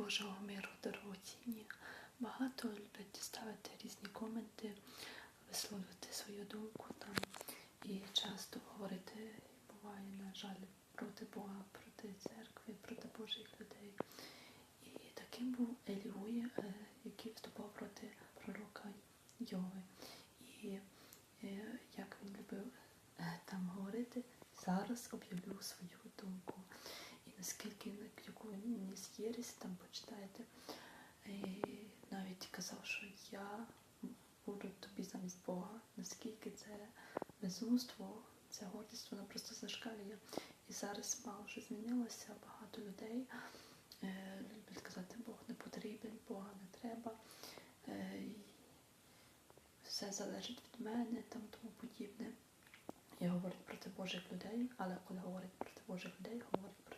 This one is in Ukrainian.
Божого миру дорогоцінні. Багато люблять ставити різні коменти, висловлювати свою думку там і часто говорити буває, на жаль, проти Бога, проти церкви, проти Божих людей. І таким був Еліує, е, який вступав проти пророка Йови. І е, як він любив е, там говорити, зараз об'явлю свою думку. І наскільки яку єресь, там почитаєте, і навіть казав, що я буду тобі замість Бога, наскільки це безумство, це гордість, вона просто зашкалює. І зараз мало що змінилося, багато людей е, люблять казати, Бог не потрібен, Бога не треба. Е, все залежить від мене, там тому подібне. І говорить проти Божих людей, але коли говорить проти Божих людей, говорить Бога.